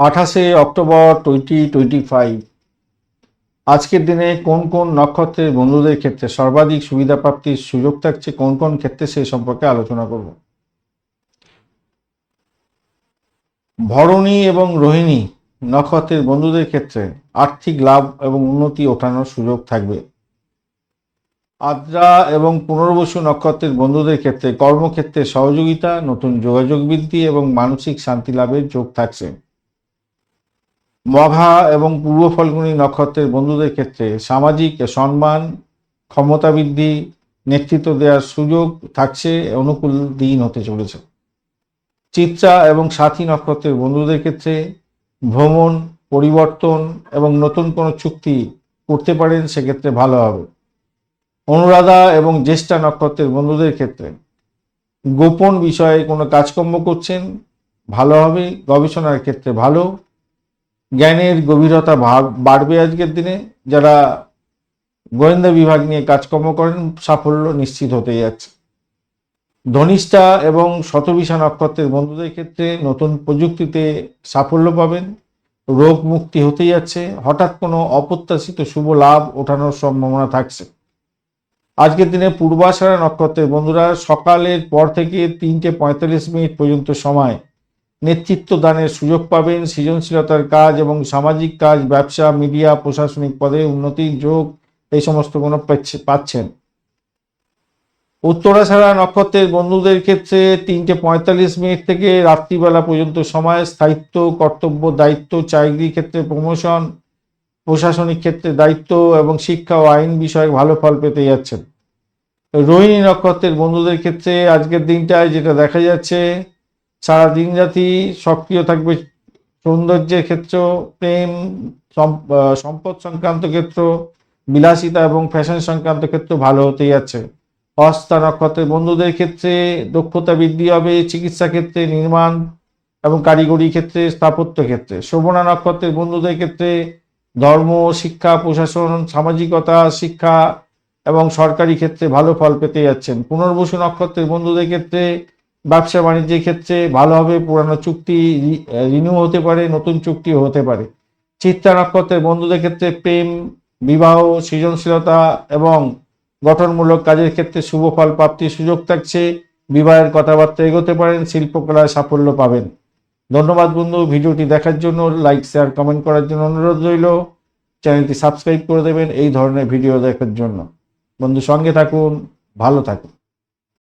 আঠাশে October twenty twenty five আজকের দিনে কোন কোন নক্ষত্রের বন্ধুদের ক্ষেত্রে সর্বাধিক সুবিধা প্রাপ্তির সুযোগ থাকছে, কোন কোন ক্ষেত্রে সেই সম্পর্কে আলোচনা করব? ভরণী এবং রোহিণী নক্ষত্রের বন্ধুদের ক্ষেত্রে আর্থিক লাভ এবং উন্নতি ওঠানোর সুযোগ থাকবে। আদ্রা এবং পুনর্বসু নক্ষত্রের বন্ধুদের ক্ষেত্রে কর্মক্ষেত্রে সহযোগিতা, নতুন যোগাযোগ বৃদ্ধি এবং মানসিক শান্তি লাভের যোগ থাকছে। মঘা এবং পূর্ব ফল্গুনী নক্ষত্রের বন্ধুদের ক্ষেত্রে সামাজিক সম্মান, ক্ষমতা বৃদ্ধি, নেতৃত্ব দেওয়ার সুযোগ থাকছে, অনুকূল দিন হতে চলেছে। চিত্রা এবং সাথী নক্ষত্রের বন্ধুদের ক্ষেত্রে ভ্রমণ, পরিবর্তন এবং নতুন কোনো চুক্তি করতে পারেন, সেক্ষেত্রে ভালো হবে। অনুরাধা এবং জ্যেষ্ঠা নক্ষত্রের বন্ধুদের ক্ষেত্রে গোপন বিষয়ে কোনো কাজকর্ম করছেন, ভালো হবে, গবেষণার ক্ষেত্রে ভালো জ্ঞানের গভীরতা ভাগ- বাড়বে আজকের দিনে। যারা গোয়েন্দা বিভাগ নিয়ে কাজকর্ম করেন, সাফল্য নিশ্চিত হতে যাচ্ছে। ধনিষ্ঠা এবং শতবিশা নক্ষত্রের বন্ধুদের ক্ষেত্রে নতুন প্রযুক্তিতে সাফল্য পাবেন। রোগ মুক্তি হতে যাচ্ছে। হঠাৎ কোনো অপ্রত্যাশিত শুভ লাভ ওঠানোর সম্ভাবনা থাকছে। আজকের দিনে পূর্বাষাঢ়া নক্ষত্রের বন্ধুরা সকালের পর থেকে তিনটে পঁয়তাল্লিশ মিনিট পর্যন্ত সময় নেতৃত্ব দানের সুযোগ পাবেন, সৃজনশীলতার কাজ এবং সামাজিক কাজ, ব্যবসা, মিডিয়া, প্রশাসনিক পদে উন্নতির যোগ, এই সমস্ত পাচ্ছে- পাচ্ছেন। উত্তরাছাড়া নক্ষত্রের বন্ধুদের ক্ষেত্রে তিনটে পঁয়তাল্লিশ মিনিট থেকে রাত্রিবেলা পর্যন্ত সময়, স্থায়িত্ব, কর্তব্য, দায়িত্ব, চাকরি ক্ষেত্রে প্রমোশন প্রশাসনিক ক্ষেত্রে দায়িত্ব এবং শিক্ষা ও আইন বিষয়ে ভালো ফল পেতে যাচ্ছেন। রোহিণী নক্ষত্রের বন্ধুদের ক্ষেত্রে আজকের দিনটায় যেটা দেখা যাচ্ছে সারা দিন রাতি সক্রিয় থাকবে, সৌন্দর্যের ক্ষেত্র, প্রেম সম্পদ সংক্রান্ত ক্ষেত্র, বিলাসিতা এবং ফ্যাশন সংক্রান্ত ক্ষেত্র ভালো হতে যাচ্ছে হস্তা নক্ষত্রের বন্ধুদের ক্ষেত্রে দক্ষতা বৃদ্ধি হবে, চিকিৎসা ক্ষেত্রে নির্মাণ এবং কারিগরি ক্ষেত্রে স্থাপত্য ক্ষেত্রে। শোভনা নক্ষত্রের বন্ধুদের ক্ষেত্রে ধর্ম, শিক্ষা, প্রশাসন, সামাজিকতা, শিক্ষা এবং সরকারি ক্ষেত্রে ভালো ফল পেতে যাচ্ছেন। পুনর্বসু নক্ষত্রের বন্ধুদের ক্ষেত্রে ব্যবসা বাণিজ্যের ক্ষেত্রে ভালো হবে পুরানো চুক্তি রিনিউ হতে পারে, নতুন চুক্তিও হতে পারে। চিত্তা নক্ষত্রের বন্ধুদের ক্ষেত্রে প্রেম, বিবাহ, সৃজনশীলতা এবং গঠনমূলক কাজের ক্ষেত্রে শুভ ফল প্রাপ্তির সুযোগ থাকছে। বিবাহের কথাবার্তা এগোতে পারেন শিল্পকলায় সাফল্য পাবেন। ধন্যবাদ বন্ধু, ভিডিওটি দেখার জন্য লাইক, শেয়ার, কমেন্ট করার জন্য অনুরোধ রইল। চ্যানেলটি সাবস্ক্রাইব করে দেবেন এই ধরনের ভিডিও দেখার জন্য। বন্ধু সঙ্গে থাকুন, ভালো থাকুন।